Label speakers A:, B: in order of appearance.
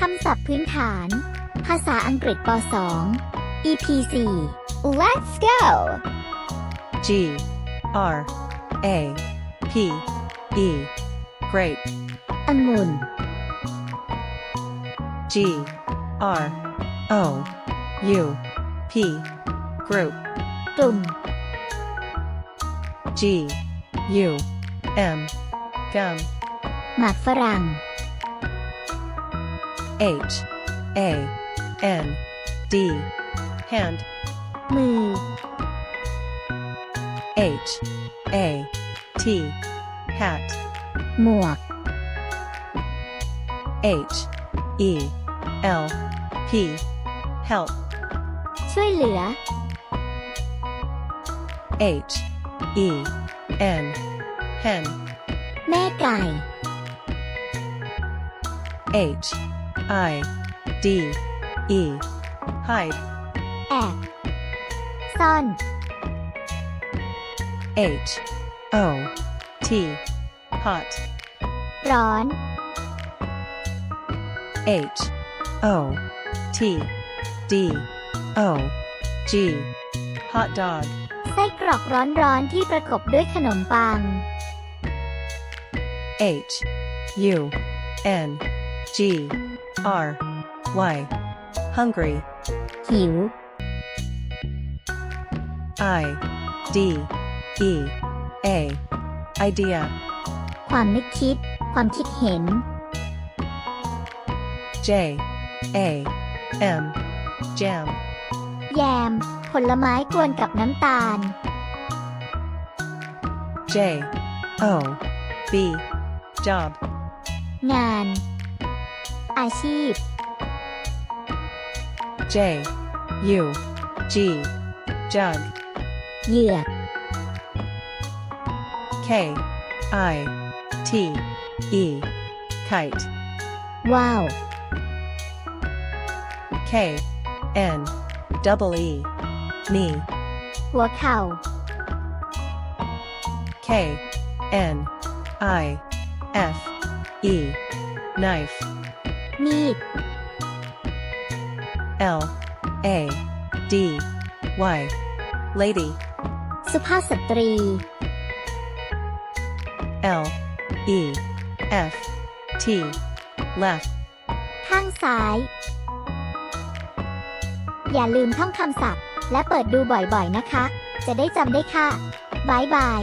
A: คำศัพท์พื้นฐาน ภาษาอังกฤษป .2 EP 4 Let's go
B: G R A P E grape
A: องุ่น
B: G R O U P group
A: กลุ่ม
B: G U M gum
A: หมากฝรั่ง
B: H A N D hand
A: มือ
B: H A T hat
A: หมวก
B: H E L P help
A: ช่วยเหลือ
B: H E N hen
A: แม่ไก่
B: H I D E hide
A: แอบซ่อน
B: H O T hot
A: ร้อน
B: H O T D O G hot dog
A: ไส้กรอกร้อนๆที่ประกบด้วยขนมปัง
B: H U N G R Y hungry
A: หิว
B: I D E A idea
A: ความนึกคิด ความคิดเห็น
B: J A M jam
A: แยม ผลไม้กวนกับน้ำตาล
B: J O B job
A: งาน อาชีพ
B: J U G jug
A: เหยือก
B: K I T E kite
A: ว่าว
B: K N double E knee
A: หัวเข่า
B: K N I F E knife
A: มีด
B: L A D Y lady
A: สุภาพสตรี
B: L E F T left
A: ข้างซ้าย อย่าลืมท่องคำศัพท์ และเปิดดูบ่อยๆนะคะ จะได้จำได้ค่ะบายบาย